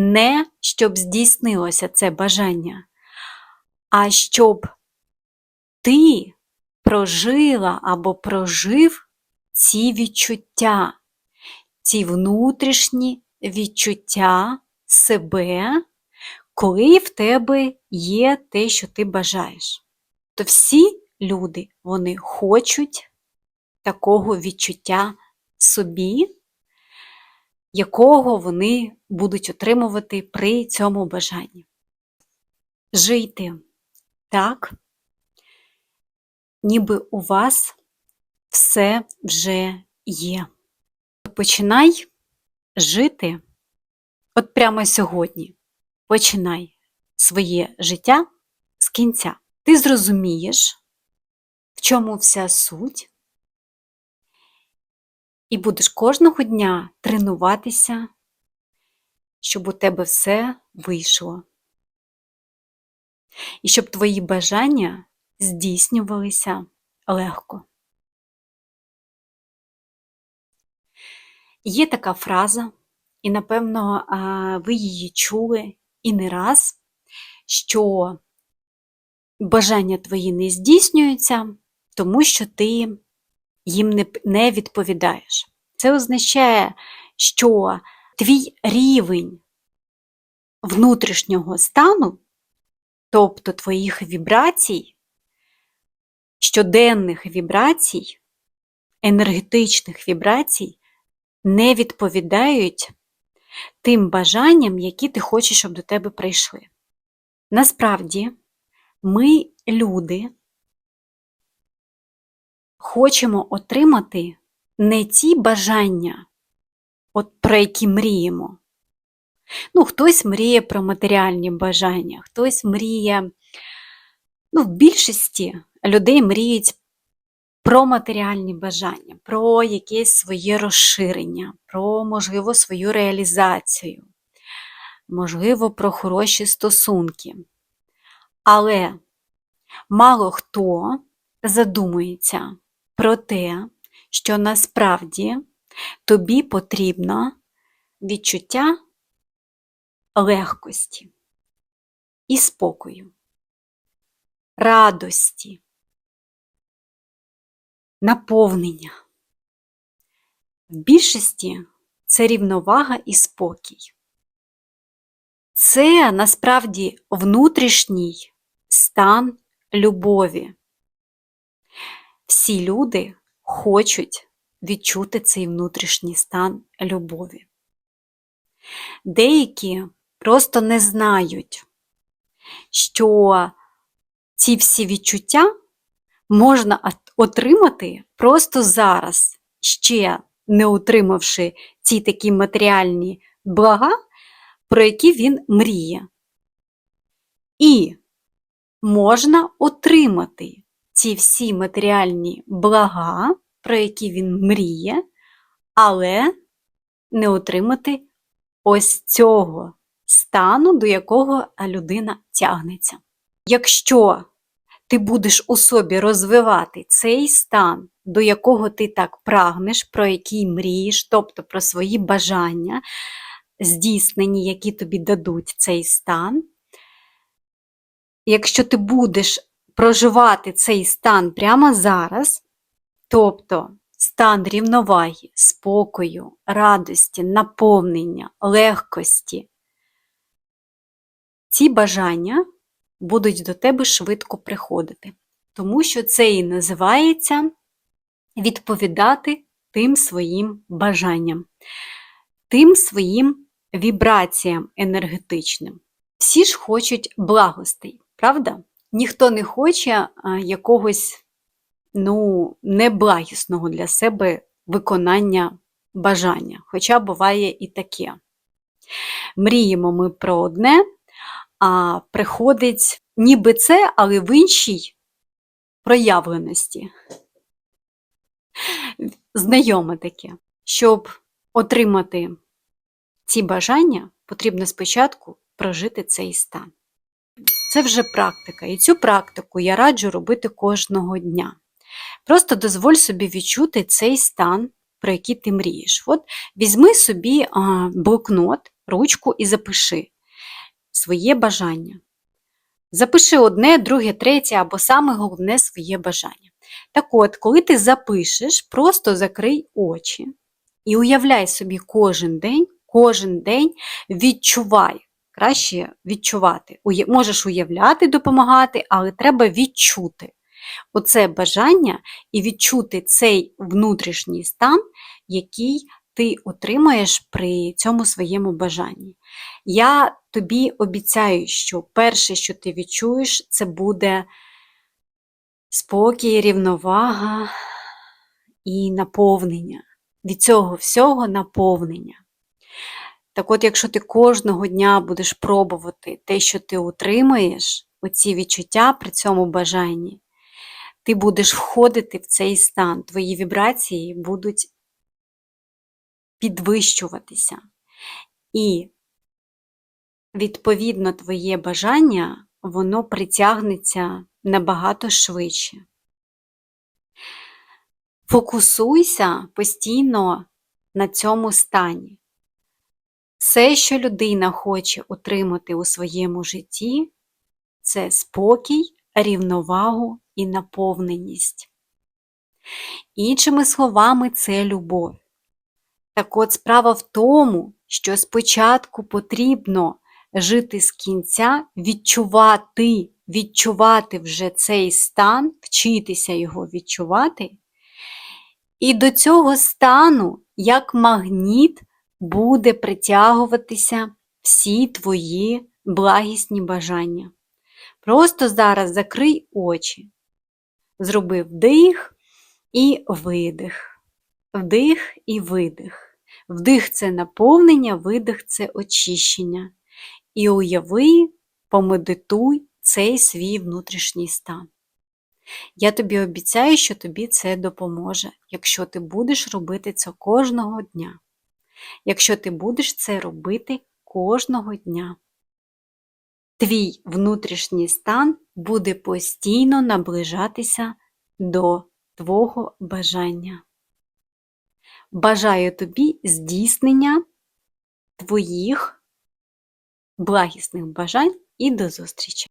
не щоб здійснилося це бажання, а щоб ти прожила або прожив ці відчуття, ці внутрішні відчуття себе, коли в тебе є те, що ти бажаєш. То всі люди вони хочуть такого відчуття собі, якого вони будуть отримувати при цьому бажанні. Жити так, ніби у вас все вже є. Починай жити от прямо сьогодні. Починай своє життя з кінця. Ти зрозумієш, в чому вся суть, і будеш кожного дня тренуватися, щоб у тебе все вийшло. І щоб твої бажання здійснювалися легко. Є така фраза, і, напевно, ви її чули і не раз, що бажання твої не здійснюються, тому що ти їм не відповідаєш. Це означає, що твій рівень внутрішнього стану, тобто твоїх вібрацій, щоденних вібрацій, енергетичних вібрацій, не відповідають тим бажанням, які ти хочеш, щоб до тебе прийшли. Насправді, ми, люди, хочемо отримати не ті бажання, от про які мріємо. Ну, Хтось мріє про матеріальні бажання, хтось мріє, ну, в більшості людей мріють про матеріальні бажання, про якесь своє розширення, про, можливо, свою реалізацію, можливо, про хороші стосунки. Але мало хто задумується про те, що насправді тобі потрібно відчуття легкості і спокою, радості, наповнення. В більшості це рівновага і спокій. Це насправді внутрішній стан любові. Всі люди хочуть відчути цей внутрішній стан любові. Деякі просто не знають, що ці всі відчуття можна отримати просто зараз, ще не отримавши ці такі матеріальні блага, про які він мріє. І можна отримати ці всі матеріальні блага, про які він мріє, але не отримати ось цього стану, до якого людина тягнеться. Якщо ти будеш у собі розвивати цей стан, до якого ти так прагнеш, про який мрієш, тобто про свої бажання, здійснені, які тобі дадуть цей стан, якщо ти будеш проживати цей стан прямо зараз, тобто стан рівноваги, спокою, радості, наповнення, легкості, ці бажання будуть до тебе швидко приходити. Тому що це і називається відповідати тим своїм бажанням, тим своїм вібраціям енергетичним. Всі ж хочуть благостей, правда? Ніхто не хоче якогось ну, неблагісного для себе виконання бажання, хоча буває і таке. Мріємо ми про одне, а приходить ніби це, але в іншій проявленості. Знайоме таке. Щоб отримати ці бажання, потрібно спочатку прожити цей стан. Це вже практика, і цю практику я раджу робити кожного дня. Просто дозволь собі відчути цей стан, про який ти мрієш. От Візьми собі блокнот ручку і запиши своє бажання. Запиши одне, друге, третє або саме головне своє бажання. Так от, коли ти запишеш, просто закрий очі і уявляй собі кожен день, кожен день відчувай. Краще відчувати. Можеш уявляти, допомагати, але треба відчути оце бажання і відчути цей внутрішній стан, який ти отримаєш при цьому своєму бажанні. Я тобі обіцяю, що перше, що ти відчуєш, це буде спокій, рівновага і наповнення. Від цього всього наповнення. Так от, якщо ти кожного дня будеш пробувати те, що ти отримаєш, оці відчуття при цьому бажанні, ти будеш входити в цей стан, твої вібрації будуть підвищуватися. І, відповідно, твоє бажання, воно притягнеться набагато швидше. Фокусуйся постійно на цьому стані. Все, що людина хоче отримати у своєму житті, це спокій, рівновагу і наповненість. Іншими словами, це любов. Так от справа в тому, що спочатку потрібно жити з кінця, відчувати, відчувати вже цей стан, вчитися його відчувати. І до цього стану, як магніт, буде притягуватися всі твої благісні бажання. Просто зараз закрий очі, зроби вдих і видих. Вдих і видих. Вдих це наповнення, видих це очищення. І уяви, помедитуй цей свій внутрішній стан. Я тобі обіцяю, що тобі це допоможе, якщо ти будеш робити це кожного дня. Якщо ти будеш це робити кожного дня. Твій внутрішній стан буде постійно наближатися до твого бажання. Бажаю тобі здійснення твоїх благісних бажань і до зустрічі!